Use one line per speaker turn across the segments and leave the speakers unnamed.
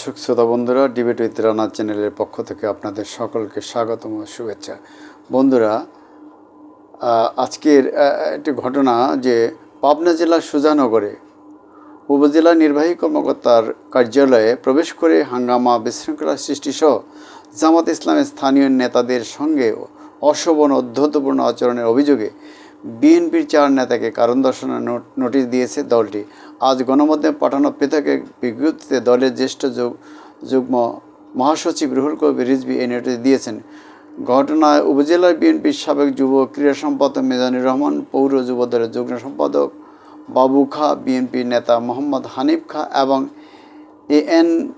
দর্শক শ্রোতা বন্ধুরা, ডিবেট উইথ রানা চ্যানেলের পক্ষ থেকে আপনাদের সকলকে স্বাগতম শুভেচ্ছা। বন্ধুরা আজকের একটি ঘটনা যে পাবনা জেলার সুজানগরে উপজেলা নির্বাহী কর্মকর্তার কার্যালয়ে প্রবেশ করে হাঙ্গামা বিশৃঙ্খলা সৃষ্টিসহ জামাত ইসলামের স্থানীয় নেতাদের সঙ্গে অশোভন অধ্যতপূর্ণ আচরণের অভিযোগে বিএনপির চার নেতাকে কারণ দর্শনের নোটিশ দিয়েছে দলটি। আজ গণমাধ্যমে পাঠানো পৃথক এক বিজ্ঞপ্তিতে দলের জ্যেষ্ঠ যুগ- যুগ্ম মহাসচিব রুহুল কবির রিজভি এই নোটিশ দিয়েছেন। ঘটনায় উপজেলার বিএনপির সাবেক যুব ক্রীড়া সম্পাদক মেজানুর রহমান, পৌর যুব দলের যুগ্ম সম্পাদক বাবু খা, বিএনপি নেতা মোহাম্মদ হানিফ খা এবং এএন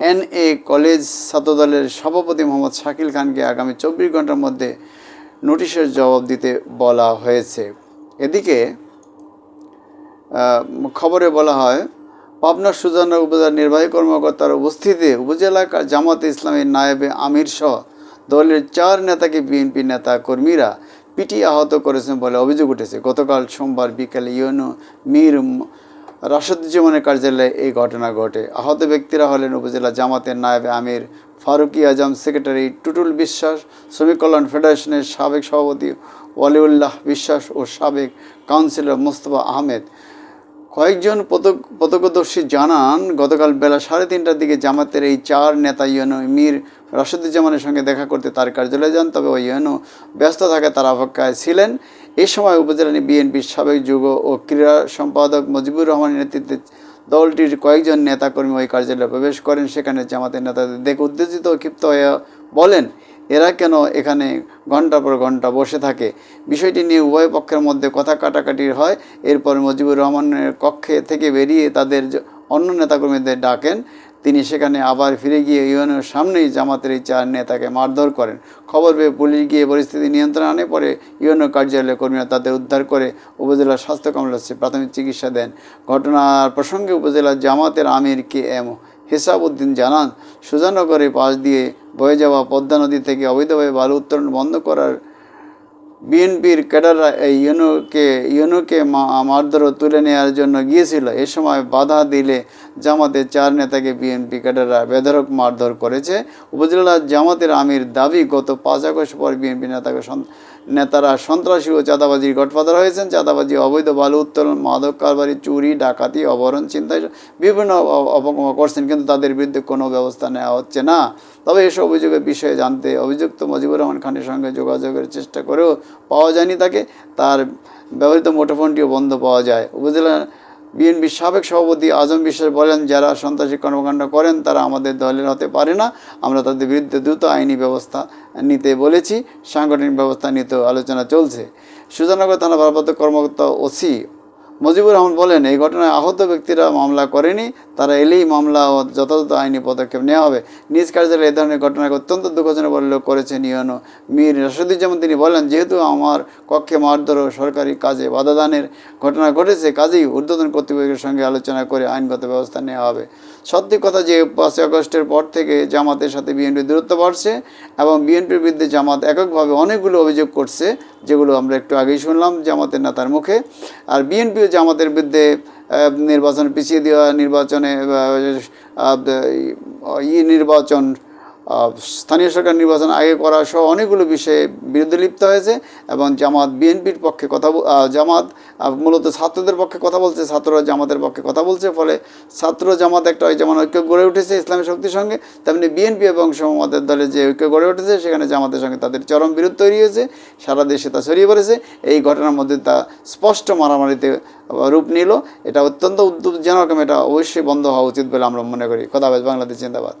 এন এ কলেজ ছাত্রদলের সভাপতি মোহাম্মদ শাকিল খানকে আগামী চব্বিশ ঘণ্টার মধ্যে নোটিশের জবাব দিতে বলা হয়েছে। এদিকে খবরে বলা হয়, পাবনা সুজানা উপজেলার নির্বাহী কর্মকর্তার উপস্থিতিতে উপজেলা জামাতে ইসলামের নায়েবে আমির সহ দলের চার নেতাকে বিএনপি নেতা কর্মীরা পিটি আহত করেছেন বলে অভিযোগ উঠেছে। গতকাল সোমবার বিকেলে ইউনো মীর রাশেদুজ্জামানের কার্যালয়ে এই ঘটনা ঘটে। আহত ব্যক্তিরা হলেন উপজেলা জামাতের নায়েবে আমির ফারুকি আজম, সেক্রেটারি টুটুল বিশ্বাস শ্রমিক কল্যাণ ফেডারেশনের সাবেক সভাপতি ওয়ালিউল্লাহ বিশ্বাস ও সাবেক কাউন্সিলর মোস্তফা আহমেদ। কয়েকজন প্রত্যক্ষদর্শী জানান, গতকাল বেলা সাড়ে তিনটার দিকে জামাতের এই চার নেতা ইউনো মীর রাশেদুজ্জামানের সঙ্গে দেখা করতে তার কার্যালয়ে যান, তবে ওই ইউনো ব্যস্ত থাকে তার অপেক্ষায় ছিলেন। এ সময় উপজেলা বিএনপির সাবেক যুব ও ক্রীড়া সম্পাদক মুজিবুর রহমানের নেতৃত্বে দলটির কয়েকজন নেতাকর্মী ওই কার্যালয়ে প্রবেশ করেন, সেখানে জামাতের নেতাদের দেখে উত্তেজিত ক্ষিপ্ত হয়ে বলেন, এরা কেন এখানে ঘণ্টা পর ঘণ্টা বসে থাকে? বিষয়টি নিয়ে উভয় পক্ষের মধ্যে কথা কাটাকাটি হয়। এরপর মজিবুর রহমানের কক্ষে থেকে বেরিয়ে তাদের অন্য নেতাকর্মীদের ডাকেন। তিনি সেখানে আবার ফিরে গিয়ে ইউএনের সামনেই জামাতের এই চার নেতাকে মারধর করেন। খবর পেয়ে পুলিশ গিয়ে পরিস্থিতি নিয়ন্ত্রণ আনে, পরে ইউএনও কার্যালয়ের কর্মীরা তাদের উদ্ধার করে উপজেলা স্বাস্থ্য কমপ্লেক্সে প্রাথমিক চিকিৎসা দেন। ঘটনার প্রসঙ্গে উপজেলার জামাতের আমির কে এম হেসাবউদ্দিন জানান, সুজানগরের পাশ দিয়ে বয়ে যাওয়া পদ্মা নদী থেকে অবৈধভাবে বালু উত্তোলন বন্ধ করার বিএনপির ক্যাডাররা এই ইউনুকে ইউনুকে মারধর তুলে নেওয়ার জন্য গিয়েছিল। এ সময় বাধা দিলে জামাতের চার নেতাকে বিএনপি ক্যাডাররা বেধরক মারধর করেছে। উপজেলা জামাতের আমির দাবি, গত পাঁচ আগস্ট পর বিএনপি নেতাকে নেতারা সন্ত্রাসী ও চাঁদাবাজির গটফাদার হয়েছেন। চাঁদাবাজি, অবৈধ বালু উত্তোলন, মাদক কারবারি, চুরি, ডাকাতি, অপহরণ চিন্তায় বিভিন্ন অপকম করছেন, কিন্তু তাদের বিরুদ্ধে কোনো ব্যবস্থা নেওয়া হচ্ছে না। তবে এসব অভিযোগের বিষয়ে জানতে অভিযুক্ত মজিবুর রহমান খানের সঙ্গে যোগাযোগের চেষ্টা করেও পাওয়া যায়নি তাকে। তার ব্যবহৃত মুঠোফোনটিও বন্ধ পাওয়া যায়। উপজেলা বিএনপির সাবেক সভাপতি আজম বিশ্বাস বলেন, যারা সন্ত্রাসী কর্মকাণ্ড করেন, তারা আমাদের দলের হতে পারে না। আমরা তাদের বিরুদ্ধে দ্রুত আইনি ব্যবস্থা নিতে বলেছি, সাংগঠনিক ব্যবস্থা নিতেও আলোচনা চলছে। সুজানগর থানা ভারপ্রাপ্ত কর্মকর্তা ওসি মুজিবুর রহমান বলেন, এই ঘটনায় আহত ব্যক্তিরা মামলা করেনি। তারা এলেই মামলা ও যথাযথ আইনি পদক্ষেপ নেওয়া হবে। নিজ কার্যালয়ে এ ধরনের ঘটনাকে অত্যন্ত দুঃখজনক বলে করেছেন ইউনো মীর রাশেদুজ্জামান। তিনি বলেন, যেহেতু আমার কক্ষে মারধর ও সরকারি কাজে বাধাদানের ঘটনা ঘটেছে, কাজেই ঊর্ধ্বতন কর্তৃপক্ষের সঙ্গে আলোচনা করে আইনগত ব্যবস্থা নেওয়া হবে। সত্যি কথা যে, পাঁচই আগস্টের পর থেকে জামাতের সাথে বিএনপির দূরত্ব বাড়ছে এবং বিএনপির বিরুদ্ধে জামাত এককভাবে অনেকগুলো অভিযোগ করছে, যেগুলো আমরা একটু আগেই শুনলাম জামাতের নেতার মুখে। আর বিএনপিও জামাতের বিরুদ্ধে নির্বাচন পিছিয়ে দেওয়া নির্বাচনে ই নির্বাচন স্থানীয় সরকার নির্বাচন আগে করা সহ অনেকগুলো বিষয়ে বিরুদ্ধে লিপ্ত হয়েছে এবং জামাত বিএনপির পক্ষে কথা জামাত মূলত ছাত্রদের পক্ষে কথা বলছে, ছাত্ররা জামাতের পক্ষে কথা বলছে, ফলে ছাত্র জামাত একটা যেমন ঐক্য গড়ে উঠেছে ইসলামী শক্তির সঙ্গে, তেমনি বিএনপি এবং সমমতের দলের যে ঐক্য গড়ে উঠেছে সেখানে জামাতের সঙ্গে তাদের চরম বিরোধ তৈরি হয়েছে, সারা দেশে তা ছড়িয়ে পড়েছে, এই ঘটনার মধ্যে তা স্পষ্ট মারামারিতে রূপ নিল, এটা অত্যন্ত উদ্বেগজনক এবং এটা অবশ্যই বন্ধ হওয়া উচিত বলে আমরা মনে করি। কথা বাংলাদেশ জিন্দাবাদ।